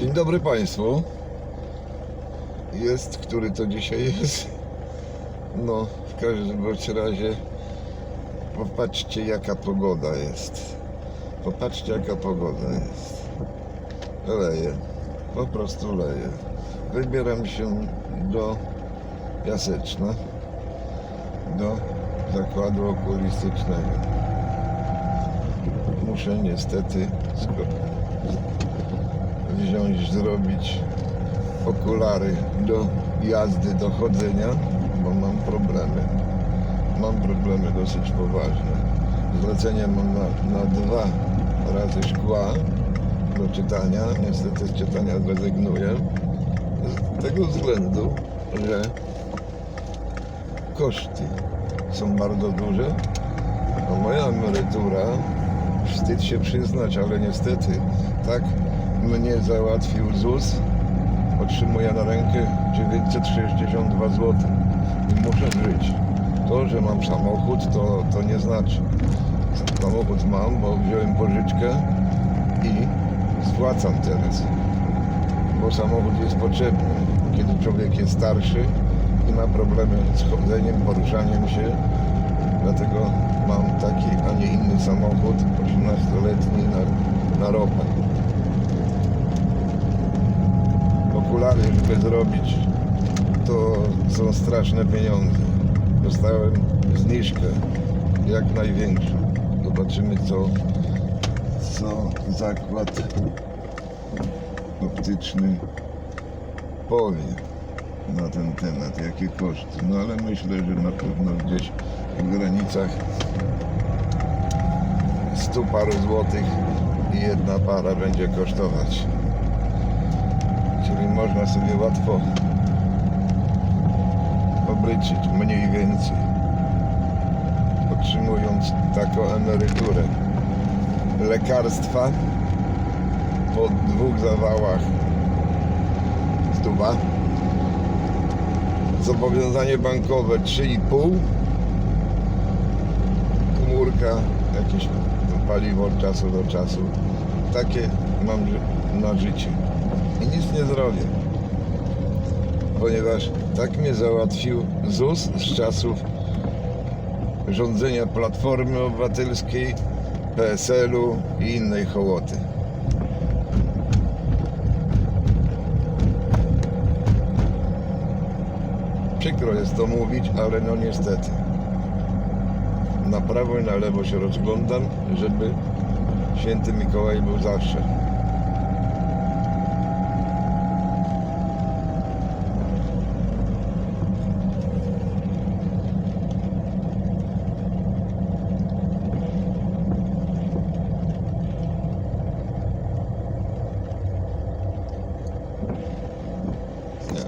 Dzień dobry Państwu. Jest, który to dzisiaj jest. No, w każdym razie popatrzcie jaka pogoda jest. Popatrzcie jaka pogoda jest. Leje. Po prostu leje. Wybieram się do Piaseczna. Do zakładu okulistycznego. Muszę niestety sko- wziąć, zrobić okulary do jazdy, do chodzenia, bo mam problemy. Mam problemy dosyć poważne. Zlecenie mam na, na dwa razy szkła do czytania. Niestety z czytania zrezygnuję. Z tego względu, że koszty są bardzo duże, a moja emerytura, wstyd się przyznać, ale niestety tak mnie załatwił ZUS, otrzymuję na rękę 962 zł i muszę żyć. To, że mam samochód, to, to nie znaczy. Samochód mam, bo wziąłem pożyczkę i spłacam teraz. Bo samochód jest potrzebny, kiedy człowiek jest starszy i ma problemy z chodzeniem, poruszaniem się. Dlatego mam taki, a nie inny samochód, 18-letni na, na ropę. Okulary, żeby zrobić, to są straszne pieniądze. Dostałem zniżkę, jak największą. Zobaczymy, co, co zakład optyczny powie na ten temat, jakie koszty. No ale myślę, że na pewno gdzieś w granicach 100 paru złotych i jedna para będzie kosztować. Czyli można sobie łatwo obliczyć mniej więcej, otrzymując taką emeryturę. Lekarstwa po dwóch zawałach stuba. Zobowiązanie bankowe 3,5 komórka, jakieś paliwo od czasu do czasu. Takie mam na życie. I nic nie zrobię. Ponieważ tak mnie załatwił ZUS z czasów rządzenia Platformy Obywatelskiej, PSL-u i innej hołoty. Przykro jest to mówić, ale no niestety. Na prawo i na lewo się rozglądam, żeby święty Mikołaj był zawsze.